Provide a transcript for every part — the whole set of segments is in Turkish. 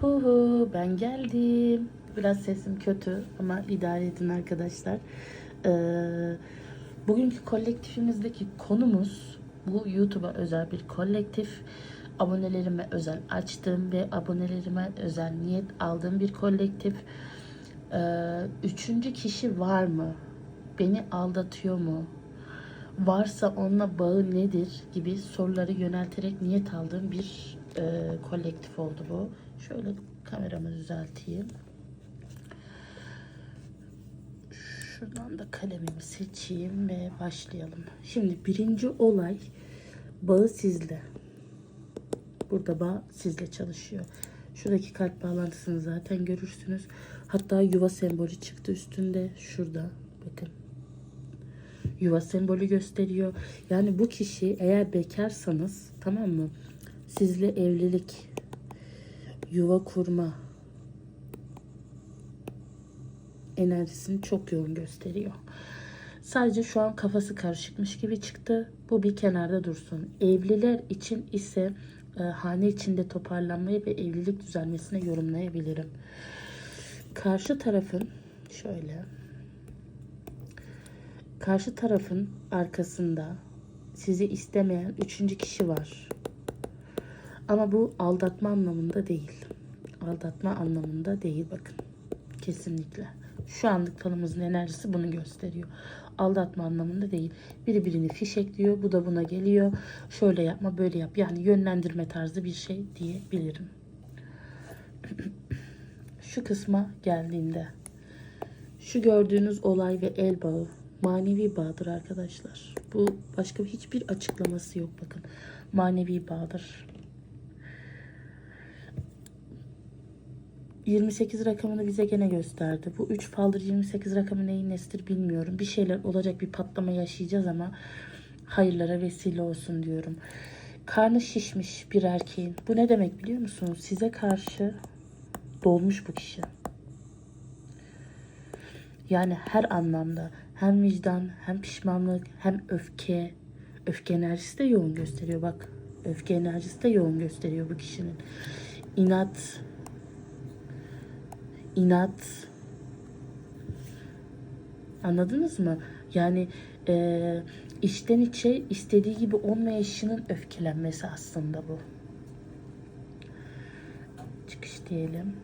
Hu hu ben geldim. Biraz sesim kötü ama idare edin arkadaşlar. Ee, bugünkü kolektifimizdeki konumuz bu YouTube'a özel bir kolektif. Abonelerime özel açtığım ve abonelerime özel niyet aldığım bir kolektif. Ee, üçüncü kişi var mı? Beni aldatıyor mu? Varsa onunla bağı nedir gibi soruları yönelterek niyet aldığım bir e, kolektif oldu bu. Şöyle kameramı düzelteyim. Şuradan da kalemimi seçeyim ve başlayalım. Şimdi birinci olay bağı sizle. Burada bağ sizle çalışıyor. Şuradaki kalp bağlantısını zaten görürsünüz. Hatta yuva sembolü çıktı üstünde. Şurada bakın. Yuva sembolü gösteriyor. Yani bu kişi eğer bekarsanız tamam mı? Sizle evlilik, yuva kurma enerjisini çok yoğun gösteriyor. Sadece şu an kafası karışıkmış gibi çıktı. Bu bir kenarda dursun. Evliler için ise e, hane içinde toparlanmayı ve evlilik düzelmesine yorumlayabilirim. Karşı tarafın şöyle karşı tarafın arkasında sizi istemeyen üçüncü kişi var. Ama bu aldatma anlamında değil. Aldatma anlamında değil bakın. Kesinlikle. Şu anlık kanımızın enerjisi bunu gösteriyor. Aldatma anlamında değil. Biri birini fişekliyor. Bu da buna geliyor. Şöyle yapma böyle yap. Yani yönlendirme tarzı bir şey diyebilirim. Şu kısma geldiğinde. Şu gördüğünüz olay ve el bağı manevi bağdır arkadaşlar. Bu başka hiçbir açıklaması yok bakın. Manevi bağdır. 28 rakamını bize gene gösterdi. Bu 3 faldır 28 rakamı neyin nesidir bilmiyorum. Bir şeyler olacak bir patlama yaşayacağız ama hayırlara vesile olsun diyorum. Karnı şişmiş bir erkeğin. Bu ne demek biliyor musunuz? Size karşı dolmuş bu kişi. Yani her anlamda hem vicdan hem pişmanlık hem öfke. Öfke enerjisi de yoğun gösteriyor bak. Öfke enerjisi de yoğun gösteriyor bu kişinin. İnat, inat. Anladınız mı? Yani e, içten içe istediği gibi olmayışının öfkelenmesi aslında bu. Çıkış diyelim.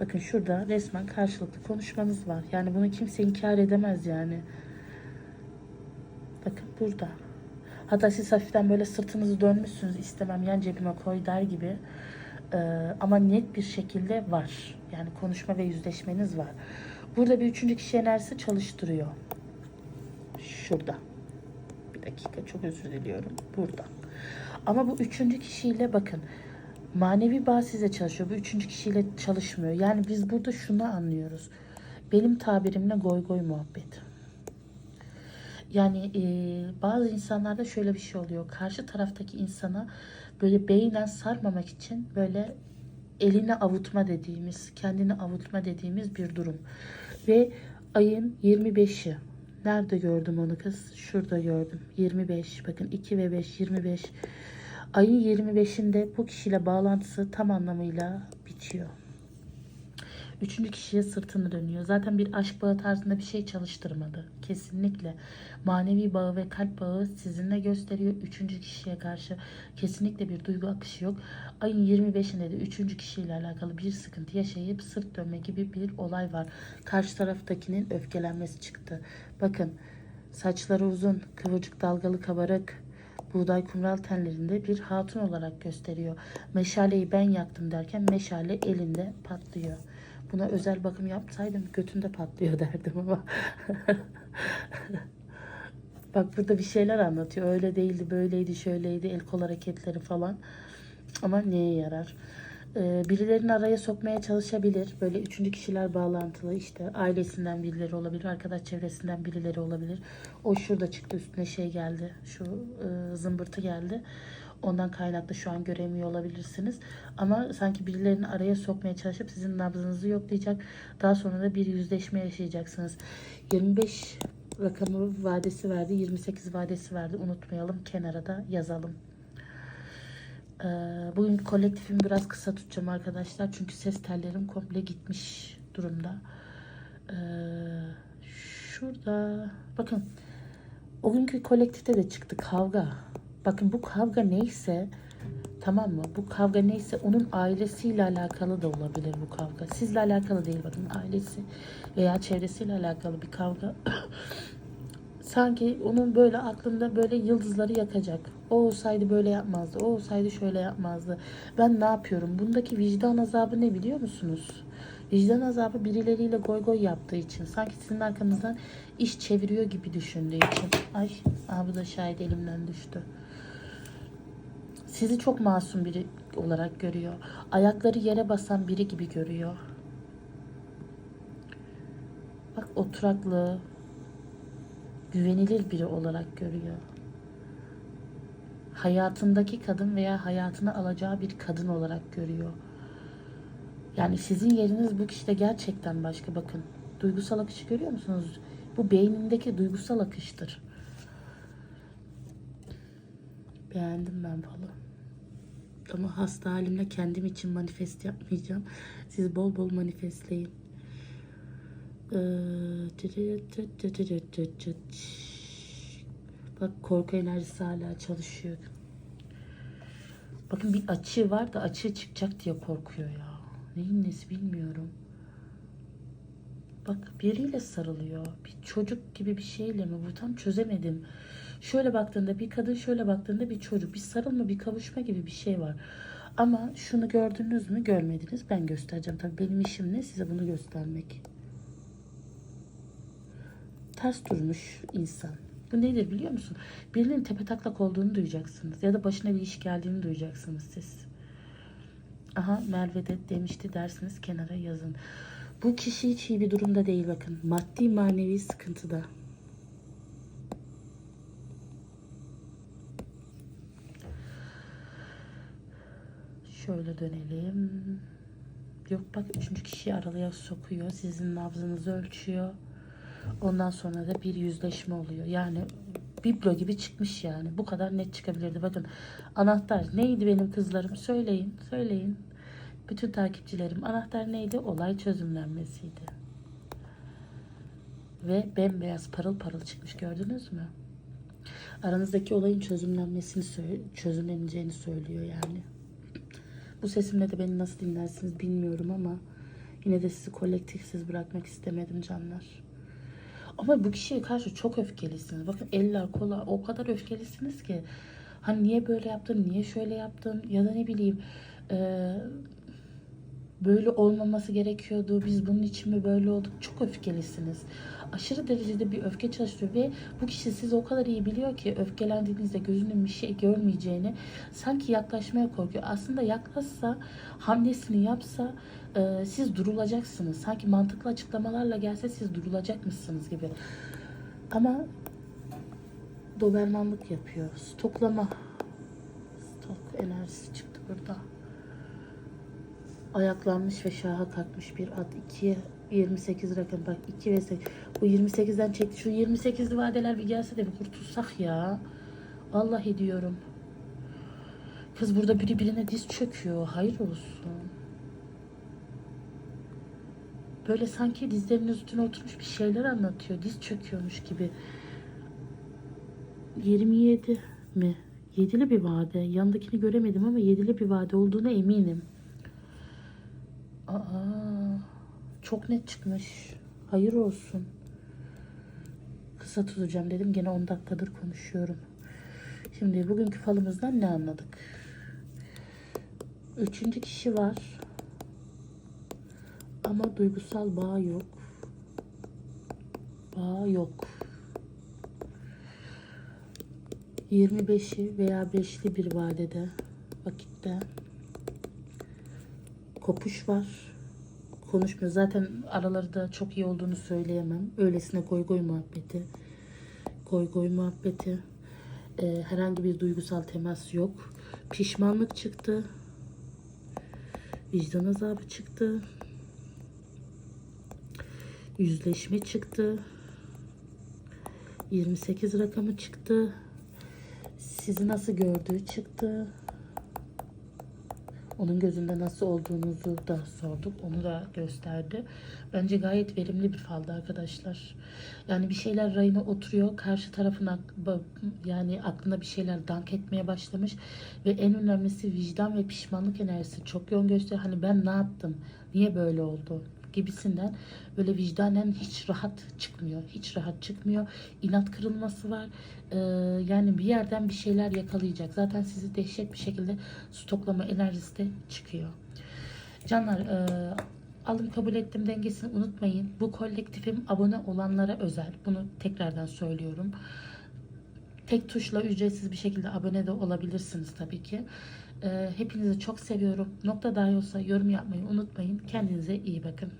Bakın şurada resmen karşılıklı konuşmanız var. Yani bunu kimse inkar edemez yani. Bakın burada. Hatta siz hafiften böyle sırtınızı dönmüşsünüz istemem yan cebime koy der gibi. Ee, ama net bir şekilde var. Yani konuşma ve yüzleşmeniz var. Burada bir üçüncü kişi enerjisi çalıştırıyor. Şurada. Bir dakika çok özür diliyorum. Burada. Ama bu üçüncü kişiyle bakın. Manevi bağ size çalışıyor. Bu üçüncü kişiyle çalışmıyor. Yani biz burada şunu anlıyoruz. Benim tabirimle goy goy muhabbet. Yani e, bazı insanlarda şöyle bir şey oluyor. Karşı taraftaki insana böyle beynen sarmamak için böyle elini avutma dediğimiz, kendini avutma dediğimiz bir durum. Ve ayın 25'i. Nerede gördüm onu kız? Şurada gördüm. 25. Bakın 2 ve 5 25. Ayın 25'inde bu kişiyle bağlantısı tam anlamıyla bitiyor. Üçüncü kişiye sırtını dönüyor. Zaten bir aşk bağı tarzında bir şey çalıştırmadı. Kesinlikle. Manevi bağı ve kalp bağı sizinle gösteriyor. Üçüncü kişiye karşı kesinlikle bir duygu akışı yok. Ayın 25'inde de üçüncü kişiyle alakalı bir sıkıntı yaşayıp sırt dönme gibi bir olay var. Karşı taraftakinin öfkelenmesi çıktı. Bakın saçları uzun, kıvırcık dalgalı kabarık, buğday kumral tenlerinde bir hatun olarak gösteriyor. Meşaleyi ben yaktım derken meşale elinde patlıyor. Buna özel bakım yapsaydım götünde patlıyor derdim ama. Bak burada bir şeyler anlatıyor. Öyle değildi, böyleydi, şöyleydi, el kol hareketleri falan. Ama neye yarar? Ee, birilerini araya sokmaya çalışabilir. Böyle üçüncü kişiler bağlantılı işte ailesinden birileri olabilir, arkadaş çevresinden birileri olabilir. O şurada çıktı üstüne şey geldi, şu e, zımbırtı geldi. Ondan kaynaklı şu an göremiyor olabilirsiniz. Ama sanki birilerini araya sokmaya çalışıp sizin nabzınızı yoklayacak. Daha sonra da bir yüzleşme yaşayacaksınız. 25 rakamı vadesi verdi, 28 vadesi verdi. Unutmayalım, kenara da yazalım. Ee, bugün kolektifimi biraz kısa tutacağım arkadaşlar. Çünkü ses tellerim komple gitmiş durumda. Ee, şurada bakın o günkü kolektifte de çıktı kavga. Bakın bu kavga neyse tamam mı? Bu kavga neyse onun ailesiyle alakalı da olabilir bu kavga. Sizle alakalı değil bakın ailesi veya çevresiyle alakalı bir kavga. Sanki onun böyle aklında böyle yıldızları yakacak. O olsaydı böyle yapmazdı. O olsaydı şöyle yapmazdı. Ben ne yapıyorum? Bundaki vicdan azabı ne biliyor musunuz? Vicdan azabı birileriyle goy goy yaptığı için. Sanki sizin arkanızdan iş çeviriyor gibi düşündüğü için. Ay, aa, bu da şahit elimden düştü. Sizi çok masum biri olarak görüyor. Ayakları yere basan biri gibi görüyor. Bak oturaklı, güvenilir biri olarak görüyor. Hayatındaki kadın veya hayatına alacağı bir kadın olarak görüyor. Yani sizin yeriniz bu kişide gerçekten başka bakın. Duygusal akışı görüyor musunuz? Bu beynindeki duygusal akıştır. Beğendim ben falı. Ama hasta halimle kendim için manifest yapmayacağım. Siz bol bol manifestleyin. Bak korku enerjisi hala çalışıyor. Bakın bir açığı var da açığı çıkacak diye korkuyor ya. Neyin nesi bilmiyorum. Bak biriyle sarılıyor. Bir çocuk gibi bir şeyle mi? Bu tam çözemedim. Şöyle baktığında bir kadın, şöyle baktığında bir çocuk. Bir sarılma, bir kavuşma gibi bir şey var. Ama şunu gördünüz mü? Görmediniz. Ben göstereceğim. Tabii benim işim ne? Size bunu göstermek. Ters durmuş insan. Bu nedir biliyor musun? Birinin tepe taklak olduğunu duyacaksınız. Ya da başına bir iş geldiğini duyacaksınız siz. Aha Merve de demişti dersiniz kenara yazın. Bu kişi hiç iyi bir durumda değil bakın. Maddi manevi sıkıntıda. Şöyle dönelim. Yok bak üçüncü kişiyi araya sokuyor. Sizin nabzınızı ölçüyor. Ondan sonra da bir yüzleşme oluyor. Yani biblo gibi çıkmış yani. Bu kadar net çıkabilirdi. Bakın anahtar neydi benim kızlarım? Söyleyin, söyleyin. Bütün takipçilerim anahtar neydi? Olay çözümlenmesiydi. Ve bembeyaz parıl parıl çıkmış gördünüz mü? Aranızdaki olayın çözümlenmesini çözümleneceğini söylüyor yani. Bu sesimle de beni nasıl dinlersiniz bilmiyorum ama yine de sizi kolektifsiz bırakmak istemedim canlar. Ama bu kişiye karşı çok öfkelisiniz. Bakın eller kola o kadar öfkelisiniz ki. Hani niye böyle yaptın, niye şöyle yaptın ya da ne bileyim e, böyle olmaması gerekiyordu. Biz bunun için mi böyle olduk? Çok öfkelisiniz. Aşırı derecede bir öfke çalışıyor ve bu kişi sizi o kadar iyi biliyor ki öfkelendiğinizde gözünün bir şey görmeyeceğini sanki yaklaşmaya korkuyor. Aslında yaklaşsa hamlesini yapsa e, siz durulacaksınız. Sanki mantıklı açıklamalarla gelse siz durulacakmışsınız gibi. Ama dobermanlık yapıyor. Stoklama. Stok enerjisi çıktı burada ayaklanmış ve şaha kalkmış bir at. 2'ye 28 rakam bak 2 ve 8. Bu 28'den çekti. Şu 28'li vadeler bir gelse de bir kurtulsak ya. Vallahi diyorum. Kız burada biri birine diz çöküyor. Hayır olsun. Böyle sanki dizlerinin üstüne oturmuş bir şeyler anlatıyor. Diz çöküyormuş gibi. 27 mi? Yedili bir vade. Yandakini göremedim ama yedili bir vade olduğuna eminim. Çok net çıkmış. Hayır olsun. Kısa tutacağım dedim. Gene 10 dakikadır konuşuyorum. Şimdi bugünkü falımızdan ne anladık? Üçüncü kişi var. Ama duygusal bağ yok. Bağ yok. 25'i veya 5'li bir vadede vakitte kopuş var. Konuşmuyor. Zaten araları da çok iyi olduğunu söyleyemem. Öylesine koy koy muhabbeti. Koy koy muhabbeti. Ee, herhangi bir duygusal temas yok. Pişmanlık çıktı. Vicdan azabı çıktı. Yüzleşme çıktı. 28 rakamı çıktı. Sizi nasıl gördüğü çıktı. Onun gözünde nasıl olduğunuzu da sorduk. Onu da gösterdi. Bence gayet verimli bir faldı arkadaşlar. Yani bir şeyler rayına oturuyor. Karşı tarafın yani aklında bir şeyler dank etmeye başlamış. Ve en önemlisi vicdan ve pişmanlık enerjisi çok yoğun gösteriyor. Hani ben ne yaptım? Niye böyle oldu? Gibisinden böyle vicdanen hiç rahat çıkmıyor. Hiç rahat çıkmıyor. İnat kırılması var. Ee, yani bir yerden bir şeyler yakalayacak. Zaten sizi dehşet bir şekilde stoklama enerjisi de çıkıyor. Canlar e, alım kabul ettim dengesini unutmayın. Bu kolektifim abone olanlara özel. Bunu tekrardan söylüyorum. Tek tuşla ücretsiz bir şekilde abone de olabilirsiniz tabii ki. Ee, hepinizi çok seviyorum. Nokta dahi olsa yorum yapmayı unutmayın. Kendinize iyi bakın.